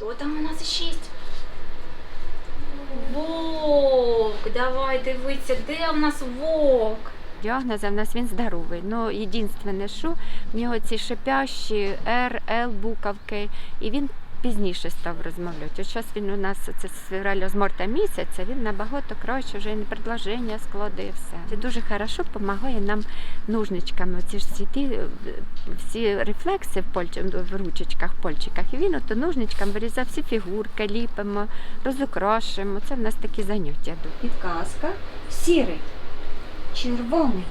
Хто там у нас шість? Вовк, давай дивися, де у нас вовк? Діагнозом в нас він здоровий. Ну, єдине, що в нього ці шипящі Р, Л буковки, і він пізніше став розмовляти. Зараз він у нас це з з марта місяця, він набагато краще, вже і предложення складає все. Це дуже хорошо допомагає нам ножничками. Ці ж е, всі рефлекси в, польч... в ручечках, польчиках. І він ото ножничками вирізав всі фігурки, ліпимо, розукрашуємо. Це в нас такі заняття. Підказка. Сірий, червоний,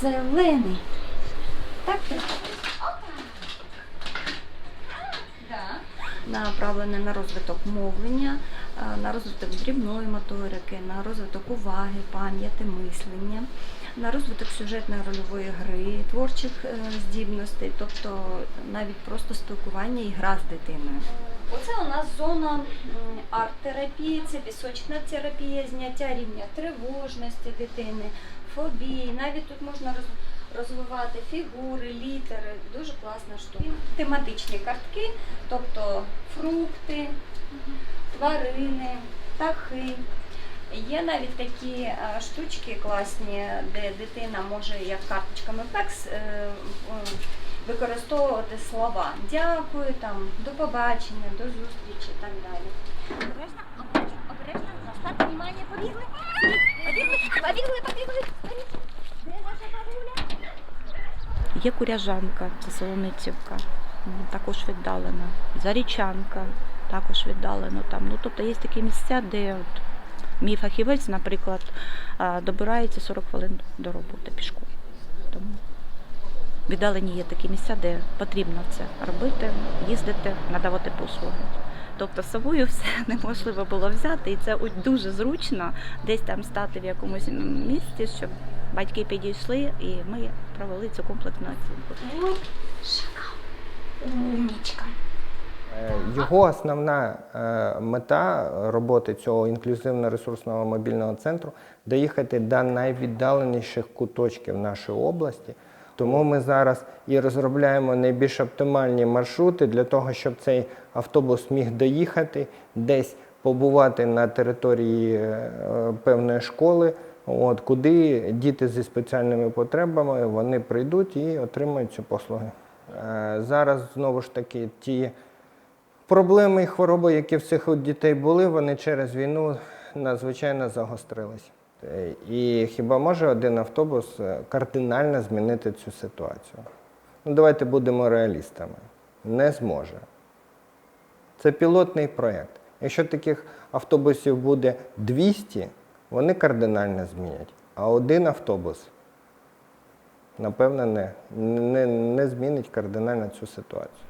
зелений. Так, так. Направлене на розвиток мовлення, е, на розвиток дрібної моторики, на розвиток уваги, пам'яті, мислення, на розвиток сюжетної рольової гри, творчих е, здібностей, тобто навіть просто спілкування і гра з дитиною. Оце у нас зона арт-терапії, це пісочна терапія, зняття рівня тривожності дитини, фобії. Навіть тут можна роз- розвивати фігури, літери. Дуже класна штука. Тематичні картки, тобто фрукти, тварини, птахи. Є навіть такі е, штучки класні, де дитина може як карточками пекс е, е, використовувати слова. Дякую, там, до побачення, до зустрічі і так далі. Є Куряжанка, це Солоницівка, також віддалено. Зарічанка, також віддалено там. Ну, тобто є такі місця, де от мій фахівець, наприклад, добирається 40 хвилин до роботи пішком. Тому віддалені є такі місця, де потрібно це робити, їздити, надавати послуги. Тобто з собою все неможливо було взяти, і це дуже зручно десь там стати в якомусь місці, щоб батьки підійшли, і ми провели цю комплексну оцінку. Умнічка. Е, Його основна е, мета роботи цього інклюзивно-ресурсного мобільного центру доїхати до найвіддаленіших куточків нашої області. Тому ми зараз і розробляємо найбільш оптимальні маршрути для того, щоб цей автобус міг доїхати, десь побувати на території е, певної школи, от, куди діти зі спеціальними потребами вони прийдуть і отримають ці послуги. Е, Зараз знову ж таки ті Проблеми і хвороби, які в цих дітей були, вони через війну надзвичайно загострились. Е, І хіба може один автобус е, кардинально змінити цю ситуацію? Ну, давайте будемо реалістами. Не зможе. Це пілотний проєкт. Якщо таких автобусів буде 200, вони кардинально змінять. А один автобус, напевно, не, не, не змінить кардинально цю ситуацію.